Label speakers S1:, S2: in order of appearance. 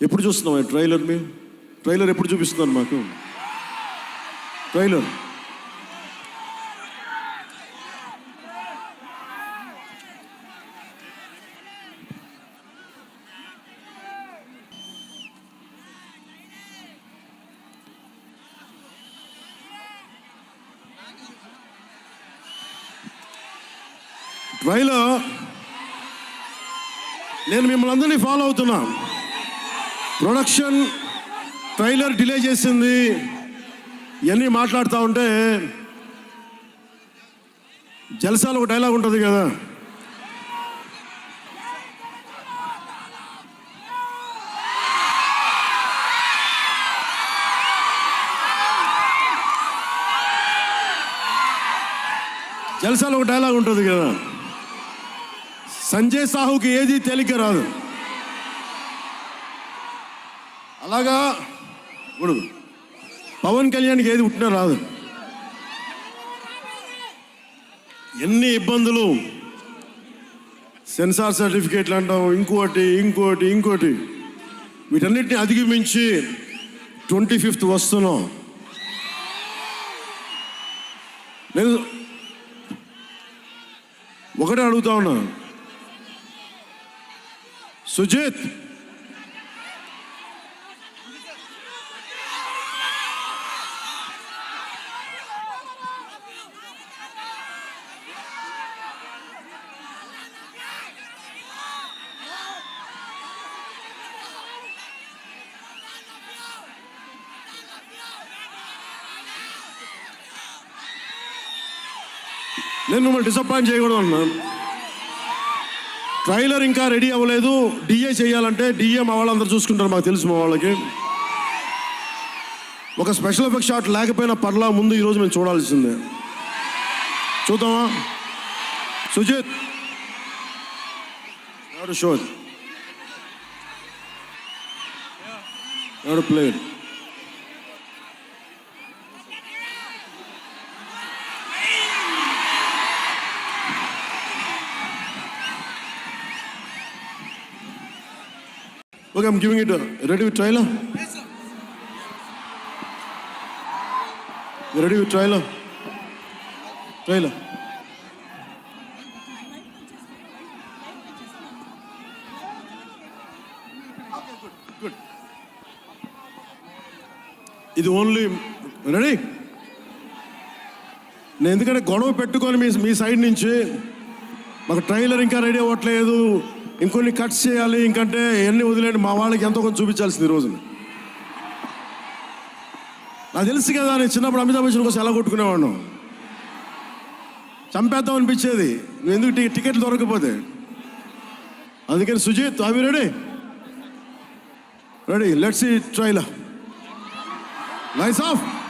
S1: ఎప్పుడు చూస్తున్నాం ట్రైలర్ మీ? ట్రైలర్ ఎప్పుడు చూపిస్తున్నారు మాకు? ట్రైలర్. ట్రైలర్. నేను మిమ్మల్ని అందరినీ ఫాలో అవుతున్నాను ప్రొడక్షన్ ట్రైలర్ డిలే చేసింది. ఇవన్నీ మాట్లాడుతూ ఉంటే జలసాలు ఒక డైలాగ్ ఉంటుంది కదా. జలసాలు ఒక డైలాగ్ ఉంటుంది కదా. సంజయ్ సాహుకి ఏది తేలిక రాదు. అలాగా? ఇప్పుడు పవన్ కళ్యాణ్కి ఏది పుట్టినా రాదు. ఎన్ని ఇబ్బందులు. సెన్సార్ సర్టిఫికేట్లు అంటాం ఇంకోటి ఇంకోటి ఇంకోటి. వీటన్నిటిని అధిగమించి ట్వంటీ ఫిఫ్త్ వస్తున్నాం. నేను ఒకటే అడుగుతా ఉన్నా. సుజిత్ నేను మిమ్మల్ని డిసప్పాయింట్ చేయకూడదు అన్నాను ట్రైలర్ ఇంకా రెడీ అవ్వలేదు. డిఏ చేయాలంటే డిఏ మా వాళ్ళందరూ చూసుకుంటారు మాకు తెలుసు మా వాళ్ళకి. ఒక స్పెషల్ ఎఫెక్ట్ షాట్ లేకపోయినా పర్లా ముందు ఈరోజు మేము చూడాల్సిందే. చూద్దామా? సుజిత్. ఎవరు షో ఎవరు play Okay, I'm giving it. A, ready with trailer? You ready with trailer? Trailer. Good. ఇది ఓన్లీ రెడీ నేను ఎందుకంటే గొడవ పెట్టుకొని మీ మీ సైడ్ నుంచి మాకు ట్రైలర్ ఇంకా రెడీ అవ్వట్లేదు ఇంకొన్ని కట్స్ చేయాలి ఇంకంటే ఎన్ని వదిలేండి మా వాళ్ళకి ఎంతో కొంచెం చూపించాల్సింది ఈ రోజున నాకు తెలుసు కదా నేను చిన్నప్పుడు అమితాబ్ బచ్చన్ కోసం ఎలా కొట్టుకునేవాడు చంపేద్దాం అనిపించేది. నువ్వు ఎందుకు టికెట్లు దొరకకపోతే? అందుకని సుజిత్ అవి రెడీ. రెడీ లెట్స్ ఈ ట్రైలర్. ఆఫ్